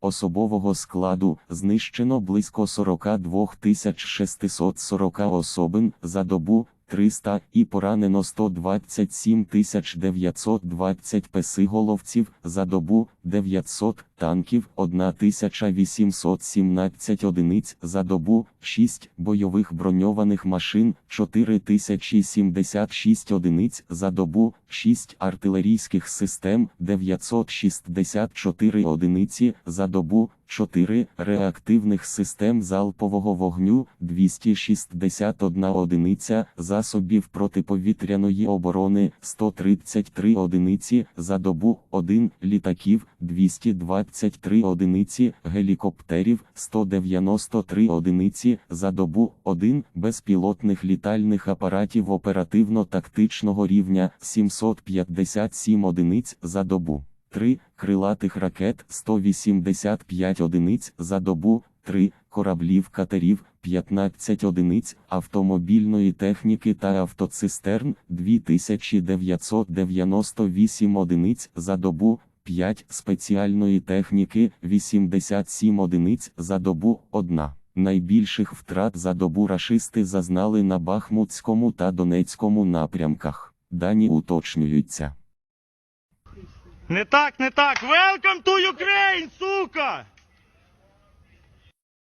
Особового складу знищено близько 42 640 особин за добу 300 і поранено 127 920 песиголовців за добу 900 танків 1817 одиниць за добу 6 бойових броньованих машин 4076 одиниць за добу 6 артилерійських систем 964 одиниці за добу 4 реактивних систем залпового вогню 261 одиниця засобів протиповітряної оборони 133 одиниці за добу 1 літаків 223 одиниці гелікоптерів 193 одиниці за добу 1 безпілотних літальних апаратів оперативно-тактичного рівня 757 одиниць за добу. 3 крилатих ракет 185 одиниць за добу, 3 кораблів катерів 15 одиниць автомобільної техніки та автоцистерн 2998 одиниць за добу, 5 спеціальної техніки 87 одиниць за добу 1. Найбільших втрат за добу рашисти зазнали на Бахмутському та Донецькому напрямках. Дані уточнюються. Не так, не так. Welcome to Ukraine, сука!